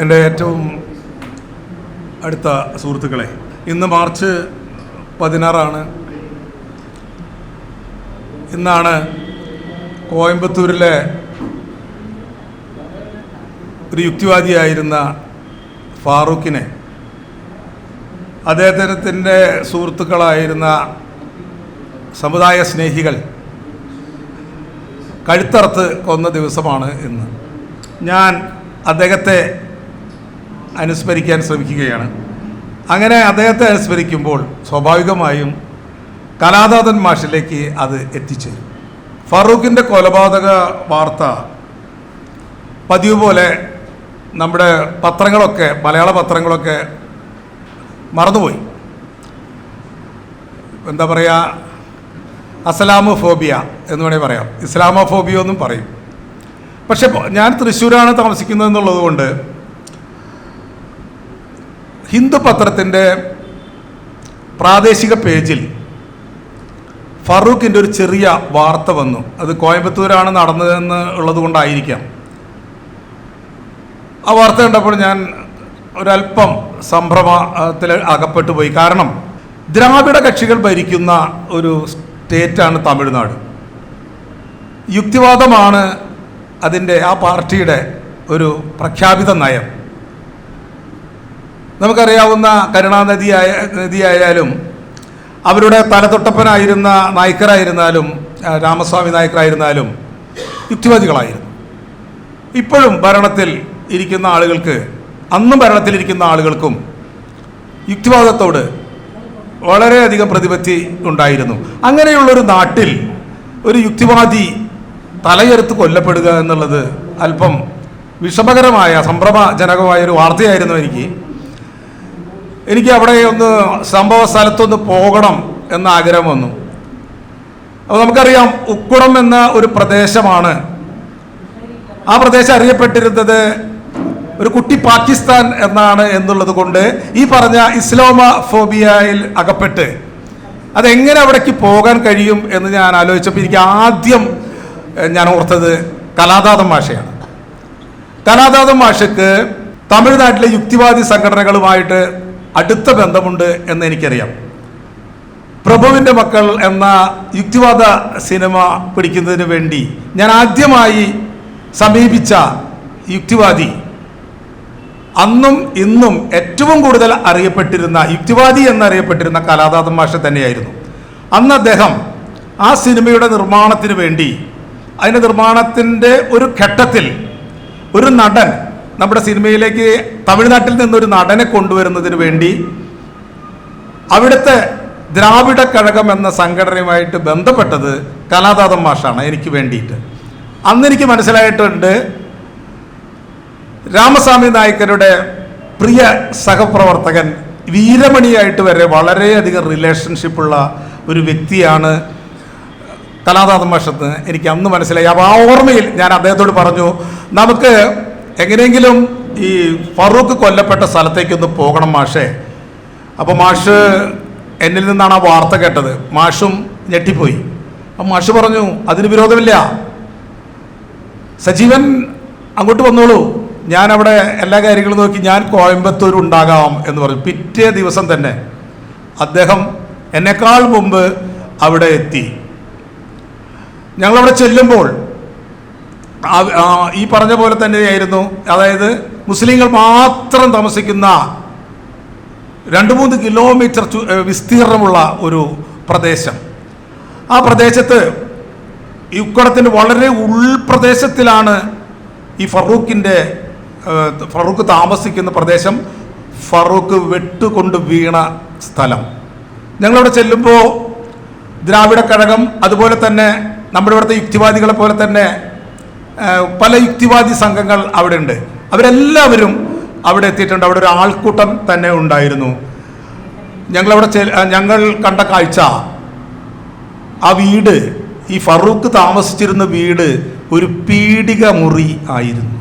എന്റെ ഏറ്റവും അടുത്ത സുഹൃത്തുക്കളെ ഇന്ന് മാർച്ച് പതിനാറാണ്. ഇന്നാണ് കോയമ്പത്തൂരിലെ ഒരു യുക്തിവാദിയായിരുന്ന ഫാറൂഖിനെ അദ്ദേഹത്തിന്റെ സുഹൃത്തുക്കളായിരുന്ന സമുദായ സ്നേഹികൾ കഴുത്തറത്ത് കൊന്ന ദിവസമാണ് ഇന്ന്. ഞാൻ അദ്ദേഹത്തെ അനുസ്മരിക്കാൻ ശ്രമിക്കുകയാണ്. അങ്ങനെ അദ്ദേഹത്തെ അനുസ്മരിക്കുമ്പോൾ സ്വാഭാവികമായും കലാദാതൻ മാഷിലേക്ക് അത് എത്തിച്ചേരും. ഫറൂഖിന്റെ കൊലപാതക വാർത്ത പതിവ് പോലെ നമ്മുടെ പത്രങ്ങളൊക്കെ മലയാള പത്രങ്ങളൊക്കെ മറന്നുപോയി. എന്താ പറയുക അസലാമോഫോബിയ എന്ന് വേണമെങ്കിൽ പറയാം. ഇസ്ലാമോഫോബിയ എന്നും പറയും. പക്ഷെ ഞാൻ തൃശ്ശൂരാണ് താമസിക്കുന്നത് എന്നുള്ളത് കൊണ്ട് ഹിന്ദു പത്രത്തിന്റെ പ്രാദേശിക പേജിൽ ഫറൂഖിന്റെ ഒരു ചെറിയ വാർത്ത വന്നു. അത് കോയമ്പത്തൂരാണ് നടന്നതെന്ന് ഉള്ളത് കൊണ്ടായിരിക്കാം ആ വാർത്ത കണ്ടപ്പോൾ ഞാൻ ഒരല്പം സംഭ്രമത്തിൽ അകപ്പെട്ടു പോയി. കാരണം ദ്രാവിഡ കക്ഷികൾ ഭരിക്കുന്ന ഒരു സ്റ്റേറ്റാണ് തമിഴ്നാട്. യുക്തിവാദമാണ് അതിന്റെ ആ പാർട്ടിയുടെ ഒരു പ്രഖ്യാപിത നയം. നമുക്കറിയാവുന്ന കരുണാനദിയായ നദിയായാലും അവരുടെ തലതൊട്ടപ്പനായിരുന്ന നായ്ക്കരായിരുന്നാലും ആ, രാമസ്വാമി നായ്ക്കരായിരുന്നാലും യുക്തിവാദികളായിരുന്നു. ഇപ്പോഴും ഭരണത്തിൽ ഇരിക്കുന്ന ആളുകൾക്ക് അന്നും ഭരണത്തിലിരിക്കുന്ന ആളുകൾക്കും യുക്തിവാദത്തോട് വളരെയധികം പ്രതിപത്തി ഉണ്ടായിരുന്നു. അങ്ങനെയുള്ളൊരു നാട്ടിൽ ഒരു യുക്തിവാദി തലയെടുത്ത് കൊല്ലപ്പെടുക എന്നുള്ളത് അല്പം വിഷമകരമായ സംഭ്രമജനകമായ ഒരു വാർത്തയായിരുന്നു എനിക്ക്. എനിക്ക് അവിടെ ഒന്ന് സംഭവ സ്ഥലത്തൊന്ന് പോകണം എന്ന ആഗ്രഹം വന്നു. അപ്പോൾ നമുക്കറിയാം ഉക്കുളം എന്ന ഒരു പ്രദേശമാണ്. ആ പ്രദേശം അറിയപ്പെട്ടിരുന്നത് ഒരു കുട്ടി പാകിസ്ഥാൻ എന്നാണ് എന്നുള്ളത് കൊണ്ട് ഈ പറഞ്ഞ ഇസ്ലാമ ഫോബിയയിൽ അകപ്പെട്ട്. അതെങ്ങനെ അവിടേക്ക് പോകാൻ കഴിയും എന്ന് ഞാൻ ആലോചിച്ചപ്പോൾ എനിക്ക് ആദ്യം ഞാൻ ഓർത്തത് കലാതാതം ഭാഷയാണ്. കലാതാതം ഭാഷയ്ക്ക് തമിഴ്നാട്ടിലെ യുക്തിവാദി സംഘടനകളുമായിട്ട് അടുത്ത ബന്ധമുണ്ട് എന്ന് എനിക്കറിയാം. പ്രഭുവിന്റെ മക്കൾ എന്ന യുക്തിവാദ സിനിമ പിടിക്കുന്നതിന് വേണ്ടി ഞാൻ ആദ്യമായി സമീപിച്ച യുക്തിവാദി അന്നും ഇന്നും ഏറ്റവും കൂടുതൽ അറിയപ്പെട്ടിരുന്ന യുക്തിവാദി എന്നറിയപ്പെട്ടിരുന്ന കലാദാതം മാഷ തന്നെയായിരുന്നു. അന്ന് അദ്ദേഹം ആ സിനിമയുടെ നിർമ്മാണത്തിന് വേണ്ടി അതിന്റെ നിർമ്മാണത്തിന്റെ ഒരു ഘട്ടത്തിൽ ഒരു നടൻ നമ്മുടെ സിനിമയിലേക്ക് തമിഴ്നാട്ടിൽ നിന്നൊരു നടനെ കൊണ്ടുവരുന്നതിന് വേണ്ടി അവിടുത്തെ ദ്രാവിഡ കഴകം എന്ന സംഘടനയുമായിട്ട് ബന്ധപ്പെട്ടത് കലാതാതം മാഷാണ് എനിക്ക് വേണ്ടിയിട്ട്. അന്ന് എനിക്ക് മനസ്സിലായിട്ടുണ്ട് രാമസ്വാമി നായ്ക്കരുടെ പ്രിയ സഹപ്രവർത്തകൻ വീരമണിയായിട്ട് വരെ വളരെയധികം റിലേഷൻഷിപ്പുള്ള ഒരു വ്യക്തിയാണ് കലാതാതം മാഷത്ത് എനിക്ക് അന്ന് മനസ്സിലായി. അപ്പോൾ ആ ഓർമ്മയിൽ ഞാൻ അദ്ദേഹത്തോട് പറഞ്ഞു നമുക്ക് എങ്ങനെയെങ്കിലും ഈ ഫറൂഖ് കൊല്ലപ്പെട്ട സ്ഥലത്തേക്കൊന്ന് പോകണം മാഷേ. അപ്പോൾ മാഷ് എന്നിൽ നിന്നാണ് ആ വാർത്ത കേട്ടത്. മാഷും ഞെട്ടിപ്പോയി. അപ്പം മാഷ് പറഞ്ഞു അതിന് വിരോധമില്ല. സജീവൻ അങ്ങോട്ട് വന്നോളൂ. ഞാൻ അവിടെ എല്ലാ കാര്യങ്ങളും നോക്കി ഞാൻ കോയമ്പത്തൂർ ഉണ്ടാകാം എന്ന് പറഞ്ഞു. പിറ്റേ ദിവസം തന്നെ അദ്ദേഹം എന്നെക്കാൾ മുമ്പ് അവിടെ എത്തി. ഞങ്ങളവിടെ ചെല്ലുമ്പോൾ ഈ പറഞ്ഞ പോലെ തന്നെയായിരുന്നു. അതായത് മുസ്ലിങ്ങൾ മാത്രം താമസിക്കുന്ന രണ്ട് മൂന്ന് കിലോമീറ്റർ വിസ്തീർണമുള്ള ഒരു പ്രദേശം. ആ പ്രദേശത്ത് ഈ ഉക്കടത്തിന്റെ വളരെ ഉൾപ്രദേശത്തിലാണ് ഈ ഫറൂഖിന്റെ ഫറൂഖ് താമസിക്കുന്ന പ്രദേശം. ഫറൂഖ് വെട്ടുകൊണ്ട് വീണ സ്ഥലം. ഞങ്ങളവിടെ ചെല്ലുമ്പോൾ ദ്രാവിഡ കഴകം അതുപോലെ തന്നെ നമ്മുടെ ഇവിടുത്തെ യുക്തിവാദികളെ പോലെ തന്നെ പല യുക്തിവാദി സംഘങ്ങൾ അവിടെ ഉണ്ട് അവരെല്ലാവരും അവിടെ എത്തിയിട്ടുണ്ട്. അവിടെ ഒരു ആൾക്കൂട്ടം തന്നെ ഉണ്ടായിരുന്നു. ഞങ്ങളവിടെ ഞങ്ങൾ കണ്ട കാഴ്ച ആ വീട് ഈ ഫറൂഖ് താമസിച്ചിരുന്ന വീട് ഒരു പീഡിക മുറി ആയിരുന്നു.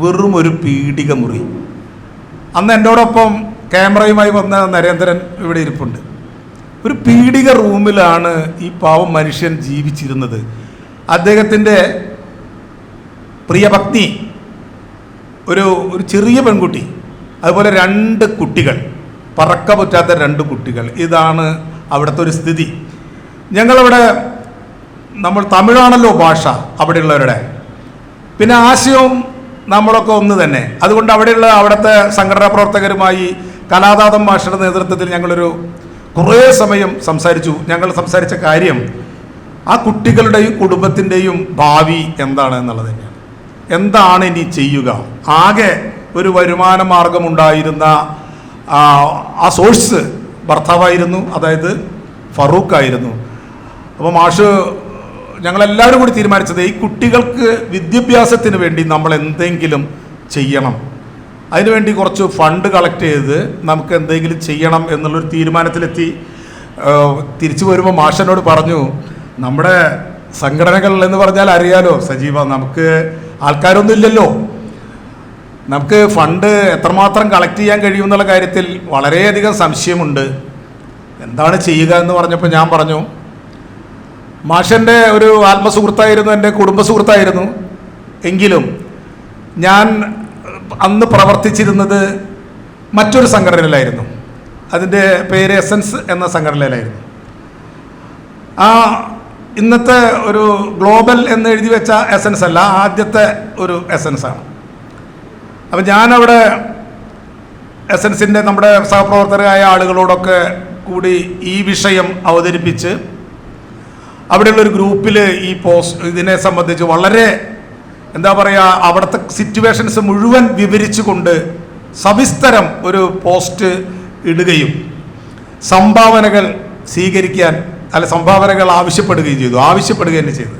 വെറും ഒരു പീഡിക മുറി. അന്ന് എന്നോടൊപ്പം ക്യാമറയുമായി വന്ന നരേന്ദ്രൻ ഇവിടെ ഇരിപ്പുണ്ട്. ഒരു പീഡിക റൂമിലാണ് ഈ പാവം മനുഷ്യൻ ജീവിച്ചിരുന്നത്. അദ്ദേഹത്തിന്റെ പ്രിയപത്നി ഒരു ഒരു ചെറിയ പെൺകുട്ടി അതുപോലെ രണ്ട് കുട്ടികൾ പറക്ക പറ്റാത്ത രണ്ട് കുട്ടികൾ. ഇതാണ് അവിടുത്തെ ഒരു സ്ഥിതി. ഞങ്ങളവിടെ നമ്മൾ തമിഴാണല്ലോ ഭാഷ അവിടെയുള്ളവരുടെ. പിന്നെ ആശയവും നമ്മളൊക്കെ ഒന്ന് തന്നെ. അതുകൊണ്ട് അവിടെയുള്ള അവിടുത്തെ സംഘടനാ പ്രവർത്തകരുമായി കലാതാതം മാഷയുടെ നേതൃത്വത്തിൽ ഞങ്ങളൊരു കുറേ സമയം സംസാരിച്ചു. ഞങ്ങൾ സംസാരിച്ച കാര്യം ആ കുട്ടികളുടെയും കുടുംബത്തിന്റെയും ഭാവി എന്താണ് എന്നുള്ളത് തന്നെയാണ്. എന്താണ് ഇനി ചെയ്യുക? ആകെ ഒരു വരുമാന മാർഗമുണ്ടായിരുന്ന ആ, സോഴ്സ് ഭർത്താവായിരുന്നു അതായത് ഫറൂഖ് ആയിരുന്നു. അപ്പോൾ മാഷ് ഞങ്ങളെല്ലാവരും കൂടി തീരുമാനിച്ചത് ഈ കുട്ടികൾക്ക് വിദ്യാഭ്യാസത്തിന് വേണ്ടി നമ്മൾ എന്തെങ്കിലും ചെയ്യണം. അതിനുവേണ്ടി കുറച്ച് ഫണ്ട് കളക്ട് ചെയ്ത് നമുക്ക് എന്തെങ്കിലും ചെയ്യണം എന്നുള്ളൊരു തീരുമാനത്തിലെത്തി. തിരിച്ചു വരുമ്പോൾ മാഷനോട് പറഞ്ഞു നമ്മുടെ സംഘടനകൾ എന്ന് പറഞ്ഞാൽ അറിയാലോ സജീവ നമുക്ക് ആൾക്കാരൊന്നും ഇല്ലല്ലോ. നമുക്ക് ഫണ്ട് എത്രമാത്രം കളക്ട് ചെയ്യാൻ കഴിയുമെന്നുള്ള കാര്യത്തിൽ വളരെയധികം സംശയമുണ്ട്. എന്താണ് ചെയ്യുക എന്ന് പറഞ്ഞപ്പോൾ ഞാൻ പറഞ്ഞു മാഷന്റെ ഒരു ആത്മസുഹൃത്തായിരുന്നു എന്റെ കുടുംബ സുഹൃത്തായിരുന്നു എങ്കിലും ഞാൻ അന്ന് പ്രവർത്തിച്ചിരുന്നത് മറ്റൊരു സംഘടനയിലായിരുന്നു. അതിന്റെ പേര് എസൻസ് എന്ന സംഘടനയിലായിരുന്നു. ആ ഇന്നത്തെ ഒരു ഗ്ലോബൽ എന്ന് എഴുതി വെച്ച എസൻസ് അല്ല ആദ്യത്തെ ഒരു എസൻസ് ആണ്. അപ്പം ഞാനവിടെ എസൻസിന്റെ നമ്മുടെ സഹപ്രവർത്തകരായ ആളുകളോടൊക്കെ കൂടി ഈ വിഷയം അവതരിപ്പിച്ച് അവിടെയുള്ള ഒരു ഗ്രൂപ്പിൽ ഈ പോസ്റ്റ് ഇതിനെ സംബന്ധിച്ച് വളരെ എന്താ പറയുക അവിടുത്തെ സിറ്റുവേഷൻസ് മുഴുവൻ വിവരിച്ചുകൊണ്ട് സവിസ്തരം ഒരു പോസ്റ്റ് ഇടുകയും സംഭാവനകൾ സ്വീകരിക്കാൻ അല്ല സംഭാവനകൾ ആവശ്യപ്പെടുകയും ചെയ്തു. ആവശ്യപ്പെടുക തന്നെ ചെയ്തു.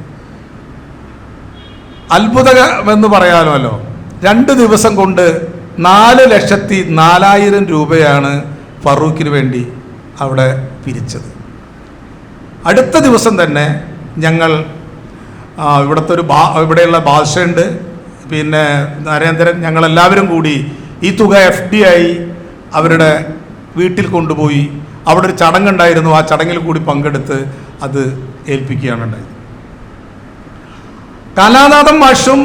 അത്ഭുതമെന്ന് പറയാമല്ലോ. രണ്ട് ദിവസം കൊണ്ട് നാല് ലക്ഷത്തി നാലായിരം രൂപയാണ് ഫറൂഖിന് വേണ്ടി അവിടെ പിരിച്ചത്. അടുത്ത ദിവസം തന്നെ ഞങ്ങൾ ഇവിടുത്തെ ഒരു ബാ ഇവിടെയുള്ള ബാദ്ഷയുണ്ട്. പിന്നെ നരേന്ദ്രൻ ഞങ്ങളെല്ലാവരും കൂടി ഈ തുക എഫ് ഡി ആയി അവരുടെ വീട്ടിൽ കൊണ്ടുപോയി അവിടെ ഒരു ചടങ്ങുണ്ടായിരുന്നു. ആ ചടങ്ങിൽ കൂടി പങ്കെടുത്ത് അത് ഏൽപ്പിക്കുകയാണ് ഉണ്ടായത്. കലാനാഥം മാഷും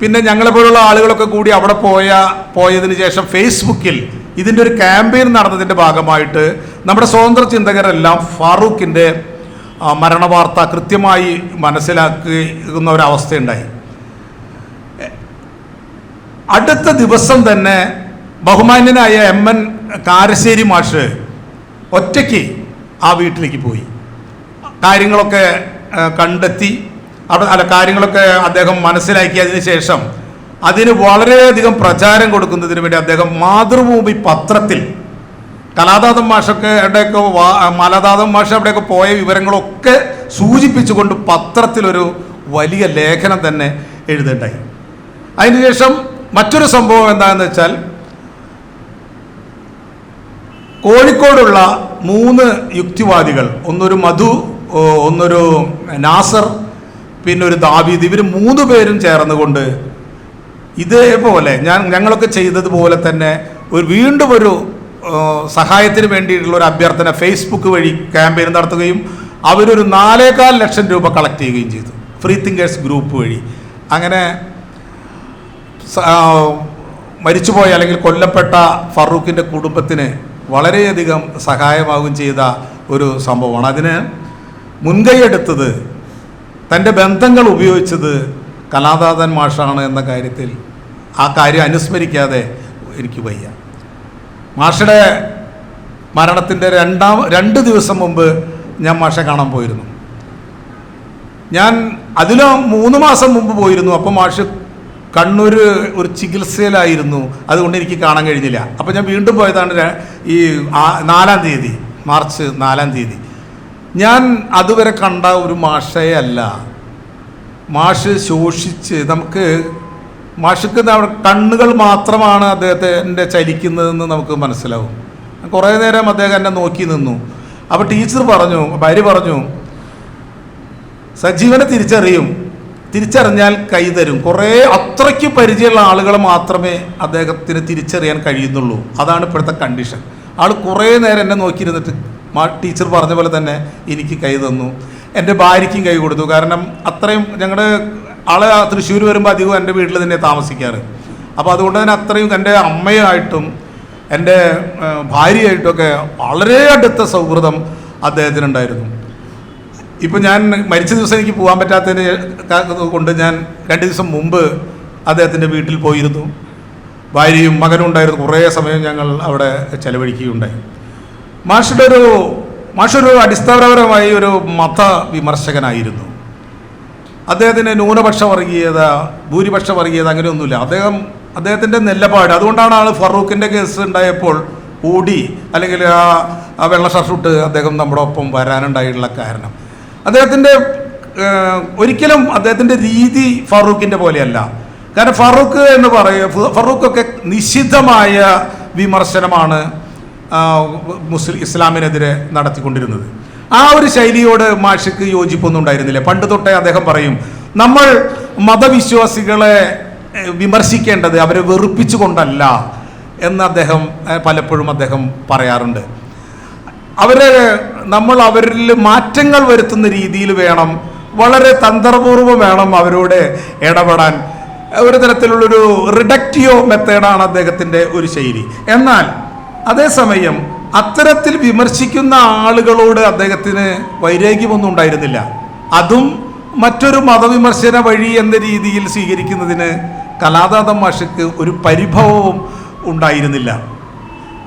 പിന്നെ ഞങ്ങളെ പോലുള്ള ആളുകളൊക്കെ കൂടി അവിടെ പോയ പോയതിന് ശേഷം ഫേസ്ബുക്കിൽ ഇതിന്റെ ഒരു ക്യാമ്പയിൻ നടന്നതിന്റെ ഭാഗമായിട്ട് നമ്മുടെ സ്വതന്ത്ര ചിന്തകരെല്ലാം ഫാറൂഖിന്റെ മരണ മരണവാർത്ത കൃത്യമായി മനസ്സിലാക്കുന്ന ഒരവസ്ഥയുണ്ടായി അടുത്ത ദിവസം തന്നെ ബഹുമാന്യനായ എം എൻ കാരശ്ശേരി മാഷ് ഒറ്റയ്ക്ക് ആ വീട്ടിലേക്ക് പോയി. കാര്യങ്ങളൊക്കെ കണ്ടെത്തി. അവിടെ അല്ല കാര്യങ്ങളൊക്കെ അദ്ദേഹം മനസ്സിലാക്കിയതിന് ശേഷം അതിന് വളരെയധികം പ്രചാരം കൊടുക്കുന്നതിന് വേണ്ടി അദ്ദേഹം മാതൃഭൂമി പത്രത്തിൽ കലാദാതം മാഷൊക്കെ അവിടെയൊക്കെ മലദാതം മാഷ അവിടെയൊക്കെ പോയ വിവരങ്ങളൊക്കെ സൂചിപ്പിച്ചുകൊണ്ട് പത്രത്തിലൊരു വലിയ ലേഖനം തന്നെ എഴുതണ്ടായി. അതിനുശേഷം മറ്റൊരു സംഭവം എന്താണെന്ന് വെച്ചാൽ കോഴിക്കോടുള്ള മൂന്ന് യുക്തിവാദികൾ ഒന്നൊരു മധു ഒന്നൊരു നാസർ പിന്നെ ഒരു ദാവീദ് ഇവർ മൂന്ന് പേരും ചേർന്നുകൊണ്ട് ഇതേപോലെ ഞാൻ ഞങ്ങളൊക്കെ ചെയ്തതുപോലെ തന്നെ ഒരു വീണ്ടും ഒരു സഹായത്തിന് വേണ്ടിയിട്ടുള്ള ഒരു അഭ്യർത്ഥന ഫേസ്ബുക്ക് വഴി ക്യാമ്പയിൻ നടത്തുകയും അവരൊരു നാലേകാൽ ലക്ഷം രൂപ കളക്ട് ചെയ്യുകയും ചെയ്തു. ഫ്രീ തിങ്കേഴ്സ് ഗ്രൂപ്പ് വഴി. അങ്ങനെ മരിച്ചുപോയ അല്ലെങ്കിൽ കൊല്ലപ്പെട്ട ഫറൂഖിന്റെ കുടുംബത്തിന് വളരെയധികം സഹായമാകും ചെയ്ത ഒരു സംഭവമാണ്. അതിന് മുൻകൈയെടുത്തത് തന്റെ ബന്ധങ്ങൾ ഉപയോഗിച്ചത് കലാദാതൻ മാഷാണ് എന്ന കാര്യത്തിൽ ആ കാര്യം അനുസ്മരിക്കാതെ എനിക്ക് വയ്യ. മാഷയുടെ മരണത്തിന്റെ രണ്ടാം രണ്ട് ദിവസം മുമ്പ് ഞാൻ മാഷെ കാണാൻ പോയിരുന്നു. ഞാൻ അതിലും മൂന്ന് മാസം മുമ്പ് പോയിരുന്നു. അപ്പോൾ മാഷ് കണ്ണൂർ ഒരു ചികിത്സയിലായിരുന്നു. അതുകൊണ്ട് എനിക്ക് കാണാൻ കഴിഞ്ഞില്ല. അപ്പോൾ ഞാൻ വീണ്ടും പോയതാണ് ഈ നാലാം തീയതി മാർച്ച് നാലാം തീയതി. ഞാൻ അതുവരെ കണ്ട ഒരു മാഷയെ അല്ല. മാഷ് ശോഷിച്ച് നമുക്ക് മാഷക്ക് കണ്ണുകൾ മാത്രമാണ് അദ്ദേഹത്തിന്റെ ചലിക്കുന്നതെന്ന് നമുക്ക് മനസ്സിലാവും. കുറേ നേരം അദ്ദേഹം എന്നെ നോക്കി നിന്നു. അപ്പോൾ ടീച്ചർ പറഞ്ഞു ഭാര്യ പറഞ്ഞു സജീവനെ തിരിച്ചറിയും. തിരിച്ചറിഞ്ഞാൽ കൈ തരും. കുറേ അത്രയ്ക്ക് പരിചയമുള്ള ആളുകൾ മാത്രമേ അദ്ദേഹത്തിന് തിരിച്ചറിയാൻ കഴിയുന്നുള്ളൂ. അതാണ് ഇപ്പോഴത്തെ കണ്ടീഷൻ ആൾ കുറേ നേരം എന്നെ നോക്കിയിരുന്നിട്ട് മാ ടീച്ചർ പറഞ്ഞ പോലെ തന്നെ എനിക്ക് കൈ തന്നു. എന്റെ ഭാര്യയ്ക്കും കൈ കൊടുത്തു. കാരണം അത്രയും ഞങ്ങളുടെ ആളെ തൃശ്ശൂർ വരുമ്പോൾ അധികം എന്റെ വീട്ടിൽ തന്നെ താമസിക്കാറ്. അപ്പോൾ അതുകൊണ്ട് തന്നെ അത്രയും എന്റെ അമ്മയായിട്ടും എന്റെ ഭാര്യയായിട്ടും ഭാര്യയായിട്ടൊക്കെ വളരെ അടുത്ത സൗഹൃദം അദ്ദേഹത്തിനുണ്ടായിരുന്നു. ഇപ്പം ഞാൻ മരിച്ച ദിവസം എനിക്ക് പോകാൻ പറ്റാത്തതിന് കൊണ്ട് ഞാൻ രണ്ട് ദിവസം മുമ്പ് അദ്ദേഹത്തിന്റെ വീട്ടിൽ പോയിരുന്നു. ഭാര്യയും മകനും ഉണ്ടായിരുന്നു. കുറേ സമയം ഞങ്ങൾ അവിടെ ചെലവഴിക്കുകയുണ്ടായി. മാഷിയുടെ ഒരു മാഷൊരു അടിസ്ഥാനപരമായി ഒരു മത വിമർശകനായിരുന്നു. അദ്ദേഹത്തിന് ന്യൂനപക്ഷ വർഗീയത ഭൂരിപക്ഷ വർഗീയത അങ്ങനെയൊന്നുമില്ല. അദ്ദേഹം അദ്ദേഹത്തിന്റെ നിലപാട് അതുകൊണ്ടാണ് ആൾ ഫറൂഖിന്റെ കേസ് ഉണ്ടായപ്പോൾ ഓടി അല്ലെങ്കിൽ ആ വെള്ള ഷർട്ട് അദ്ദേഹം നമ്മുടെ ഒപ്പം വരാനുണ്ടായിട്ടുള്ള കാരണം. അദ്ദേഹത്തിന്റെ ഒരിക്കലും അദ്ദേഹത്തിന്റെ രീതി ഫറൂഖിന്റെ പോലെയല്ല. കാരണം ഫറൂഖ് എന്ന് പറയുക ഫറൂഖൊക്കെ നിഷിദ്ധമായ വിമർശനമാണ് മുസ്ലിം ഇസ്ലാമിനെതിരെ നടത്തിക്കൊണ്ടിരുന്നത്. ആ ഒരു ശൈലിയോട് മാഷിക്ക് യോജിപ്പൊന്നും ഉണ്ടായിരുന്നില്ല. പണ്ട് തൊട്ടേ അദ്ദേഹം പറയും നമ്മൾ മതവിശ്വാസികളെ വിമർശിക്കേണ്ടത് അവരെ വെറുപ്പിച്ചുകൊണ്ടല്ല എന്ന് അദ്ദേഹം പലപ്പോഴും അദ്ദേഹം പറയാറുണ്ട്. അവരെ നമ്മൾ അവരിൽ മാറ്റങ്ങൾ വരുത്തുന്ന രീതിയിൽ വേണം വളരെ തന്ത്രപൂർവം വേണം അവരോട് ഇടപെടാൻ. ഒരു തരത്തിലുള്ളൊരു റിഡക്റ്റിയോ മെത്തേഡാണ് അദ്ദേഹത്തിന്റെ ഒരു ശൈലി. എന്നാൽ അതേസമയം അത്തരത്തിൽ വിമർശിക്കുന്ന ആളുകളോട് അദ്ദേഹത്തിന് വൈരാഗ്യമൊന്നും ഉണ്ടായിരുന്നില്ല. അതും മറ്റൊരു മതവിമർശന വഴി എന്ന രീതിയിൽ സ്വീകരിക്കുന്നതിന് കലാദാതം മാഷക്ക് ഒരു പരിഭവവും ഉണ്ടായിരുന്നില്ല.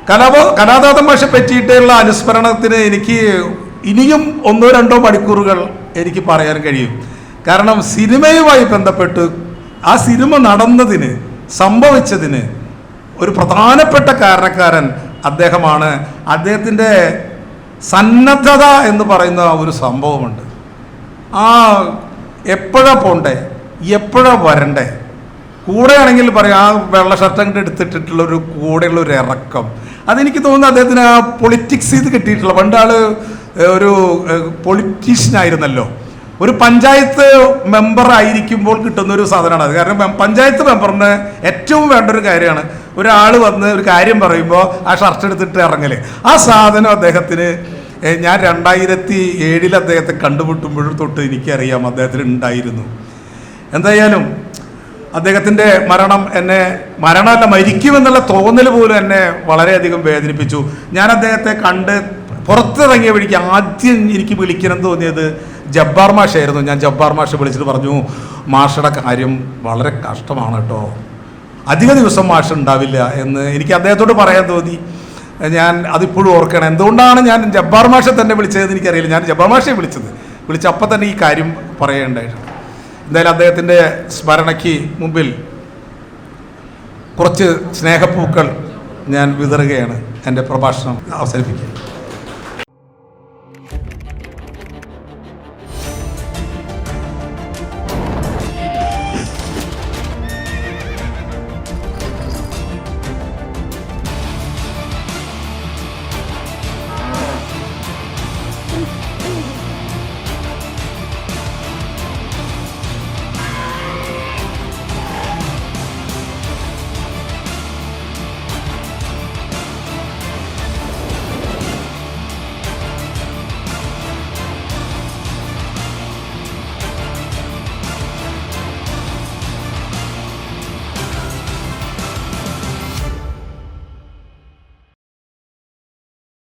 കലാപ കലാതാതം ഭാഷ പറ്റിയിട്ടുള്ള അനുസ്മരണത്തിന് എനിക്ക് ഇനിയും ഒന്നോ രണ്ടോ മണിക്കൂറുകൾ എനിക്ക് പറയാൻ കഴിയും. കാരണം സിനിമയുമായി ബന്ധപ്പെട്ട് ആ സിനിമ നടന്നതിന് സംഭവിച്ചതിന് ഒരു പ്രധാനപ്പെട്ട കാരണക്കാരൻ അദ്ദേഹമാണ്. അദ്ദേഹത്തിന്റെ സന്നദ്ധത എന്ന് പറയുന്ന ഒരു സംഭവമുണ്ട്. ആ എപ്പോഴാ പോണ്ടേ? എപ്പോഴാ വരണ്ടേ? കൂടെയാണെങ്കിൽ പറയാം ആ വെള്ള ഷർട്ട് അങ്ങോട്ട് എടുത്തിട്ടുള്ള ഒരു കൂടെയുള്ള ഒരു ഇറക്കം. അതെനിക്ക് തോന്നുന്നു അദ്ദേഹത്തിന് ആ പൊളിറ്റിക്സ് ഇത് കിട്ടിയിട്ടുള്ള പണ്ടാൾ ഒരു പൊളിറ്റീഷ്യൻ ആയിരുന്നല്ലോ. ഒരു പഞ്ചായത്ത് മെമ്പർ ആയിരിക്കുമ്പോൾ കിട്ടുന്ന ഒരു സാധനമാണ് അത്. കാരണം പഞ്ചായത്ത് മെമ്പറിന് ഏറ്റവും വേണ്ട ഒരു കാര്യമാണ് ഒരാൾ വന്ന് ഒരു കാര്യം പറയുമ്പോൾ ആ ഷർട്ട് എടുത്തിട്ട് ഇറങ്ങൽ. ആ സാധനം അദ്ദേഹത്തിന് ഞാൻ രണ്ടായിരത്തി ഏഴിൽ അദ്ദേഹത്തെ കണ്ടുമുട്ടുമ്പോഴും തൊട്ട് എനിക്കറിയാം അദ്ദേഹത്തിന് ഉണ്ടായിരുന്നു എന്തായാലും അദ്ദേഹത്തിന്റെ മരണം എന്നെ മരണമല്ല മരിക്കുമെന്നുള്ള തോന്നൽ പോലും എന്നെ വളരെയധികം വേദനിപ്പിച്ചു. ഞാൻ അദ്ദേഹത്തെ കണ്ട് പുറത്തിറങ്ങിയ വഴിക്ക് ആദ്യം എനിക്ക് വിളിക്കണം തോന്നിയത് ജബ്ബാർ മാഷായിരുന്നു. ഞാൻ ജബ്ബാർ മാഷ വിളിച്ചിട്ട് പറഞ്ഞു മാഷയുടെ കാര്യം വളരെ കഷ്ടമാണ് കേട്ടോ. അധിക ദിവസം മാഷ ഉണ്ടാവില്ല എന്ന് എനിക്ക് അദ്ദേഹത്തോട് പറയാൻ തോന്നി. ഞാൻ അതിപ്പോഴും ഓർക്കണം. എന്തുകൊണ്ടാണ് ഞാൻ ജബ്ബാർ മാഷെ തന്നെ വിളിച്ചതെന്ന് എനിക്കറിയില്ല. ഞാൻ ജബ്ബാർ മാഷയെ വിളിച്ചത്. വിളിച്ചപ്പോൾ തന്നെ ഈ കാര്യം പറയേണ്ടായിട്ടുണ്ട് എന്തായാലും അദ്ദേഹത്തിന്റെ സ്മരണയ്ക്ക് മുമ്പിൽ കുറച്ച് സ്നേഹപ്പൂക്കൾ ഞാൻ വിതറുകയാണ് എന്റെ പ്രഭാഷണം അവസാനിപ്പിക്കുക